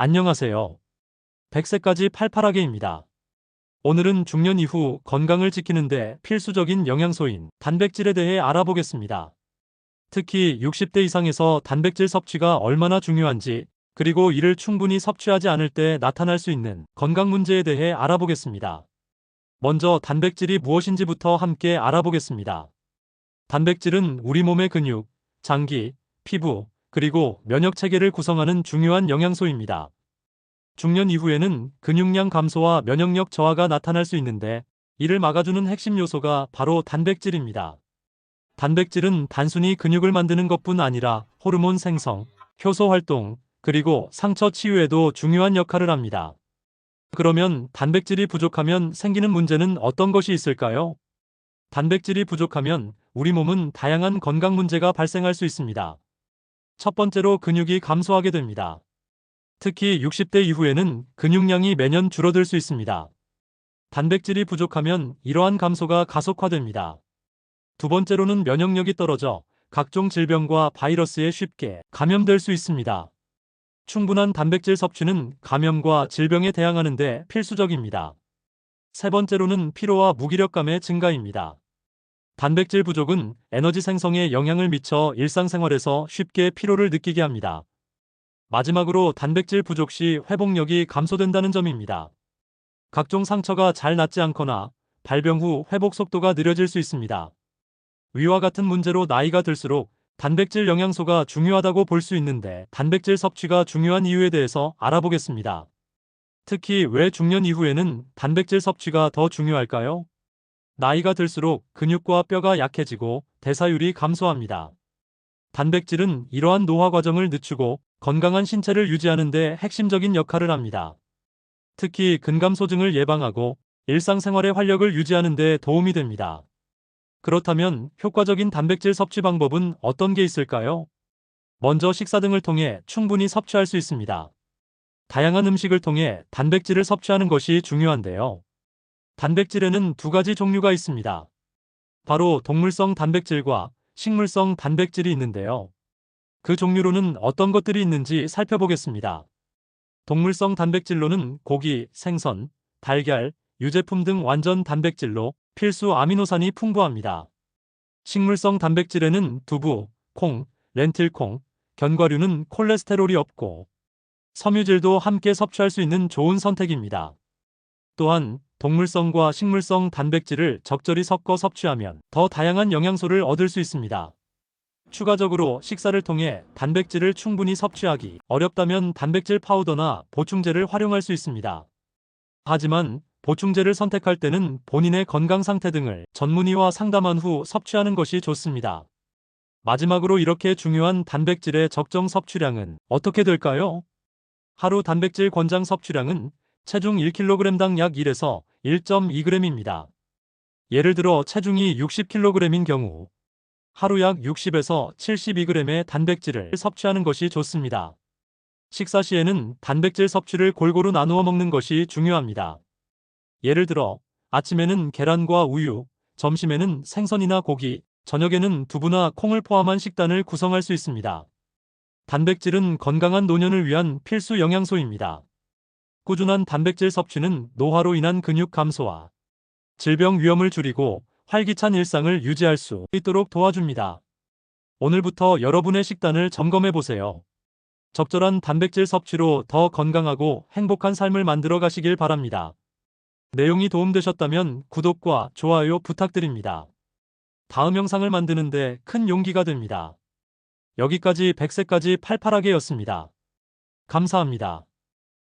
안녕하세요. 100세까지 팔팔하게입니다. 오늘은 중년 이후 건강을 지키는데 필수적인 영양소인 단백질에 대해 알아보겠습니다. 특히 60대 이상에서 단백질 섭취가 얼마나 중요한지, 그리고 이를 충분히 섭취하지 않을 때 나타날 수 있는 건강 문제에 대해 알아보겠습니다. 먼저 단백질이 무엇인지부터 함께 알아보겠습니다. 단백질은 우리 몸의 근육, 장기, 피부, 그리고 면역 체계를 구성하는 중요한 영양소입니다. 중년 이후에는 근육량 감소와 면역력 저하가 나타날 수 있는데 이를 막아주는 핵심 요소가 바로 단백질입니다. 단백질은 단순히 근육을 만드는 것뿐 아니라 호르몬 생성, 효소 활동, 그리고 상처 치유에도 중요한 역할을 합니다. 그러면 단백질이 부족하면 생기는 문제는 어떤 것이 있을까요? 단백질이 부족하면 우리 몸은 다양한 건강 문제가 발생할 수 있습니다. 첫 번째로 근육이 감소하게 됩니다. 특히 60대 이후에는 근육량이 매년 줄어들 수 있습니다. 단백질이 부족하면 이러한 감소가 가속화됩니다. 두 번째로는 면역력이 떨어져 각종 질병과 바이러스에 쉽게 감염될 수 있습니다. 충분한 단백질 섭취는 감염과 질병에 대항하는 데 필수적입니다. 세 번째로는 피로와 무기력감의 증가입니다. 단백질 부족은 에너지 생성에 영향을 미쳐 일상생활에서 쉽게 피로를 느끼게 합니다. 마지막으로 단백질 부족 시 회복력이 감소된다는 점입니다. 각종 상처가 잘 낫지 않거나 발병 후 회복 속도가 느려질 수 있습니다. 위와 같은 문제로 나이가 들수록 단백질 영양소가 중요하다고 볼 수 있는데 단백질 섭취가 중요한 이유에 대해서 알아보겠습니다. 특히 왜 중년 이후에는 단백질 섭취가 더 중요할까요? 나이가 들수록 근육과 뼈가 약해지고 대사율이 감소합니다. 단백질은 이러한 노화 과정을 늦추고 건강한 신체를 유지하는 데 핵심적인 역할을 합니다. 특히 근감소증을 예방하고 일상생활의 활력을 유지하는 데 도움이 됩니다. 그렇다면 효과적인 단백질 섭취 방법은 어떤 게 있을까요? 먼저 식사 등을 통해 충분히 섭취할 수 있습니다. 다양한 음식을 통해 단백질을 섭취하는 것이 중요한데요. 단백질에는 두 가지 종류가 있습니다. 바로 동물성 단백질과 식물성 단백질이 있는데요. 그 종류로는 어떤 것들이 있는지 살펴보겠습니다. 동물성 단백질로는 고기, 생선, 달걀, 유제품 등 완전 단백질로 필수 아미노산이 풍부합니다. 식물성 단백질에는 두부, 콩, 렌틸콩, 견과류는 콜레스테롤이 없고 섬유질도 함께 섭취할 수 있는 좋은 선택입니다. 또한 동물성과 식물성 단백질을 적절히 섞어 섭취하면 더 다양한 영양소를 얻을 수 있습니다. 추가적으로 식사를 통해 단백질을 충분히 섭취하기 어렵다면 단백질 파우더나 보충제를 활용할 수 있습니다. 하지만 보충제를 선택할 때는 본인의 건강 상태 등을 전문의와 상담한 후 섭취하는 것이 좋습니다. 마지막으로 이렇게 중요한 단백질의 적정 섭취량은 어떻게 될까요? 하루 단백질 권장 섭취량은 체중 1kg당 약 1에서 1.2g입니다. 예를 들어 체중이 60kg인 경우 하루 약 60에서 72g의 단백질을 섭취하는 것이 좋습니다. 식사 시에는 단백질 섭취를 골고루 나누어 먹는 것이 중요합니다. 예를 들어 아침에는 계란과 우유, 점심에는 생선이나 고기, 저녁에는 두부나 콩을 포함한 식단을 구성할 수 있습니다. 단백질은 건강한 노년을 위한 필수 영양소입니다. 꾸준한 단백질 섭취는 노화로 인한 근육 감소와 질병 위험을 줄이고 활기찬 일상을 유지할 수 있도록 도와줍니다. 오늘부터 여러분의 식단을 점검해 보세요. 적절한 단백질 섭취로 더 건강하고 행복한 삶을 만들어 가시길 바랍니다. 내용이 도움되셨다면 구독과 좋아요 부탁드립니다. 다음 영상을 만드는데 큰 용기가 됩니다. 여기까지 100세까지 팔팔하게였습니다. 감사합니다.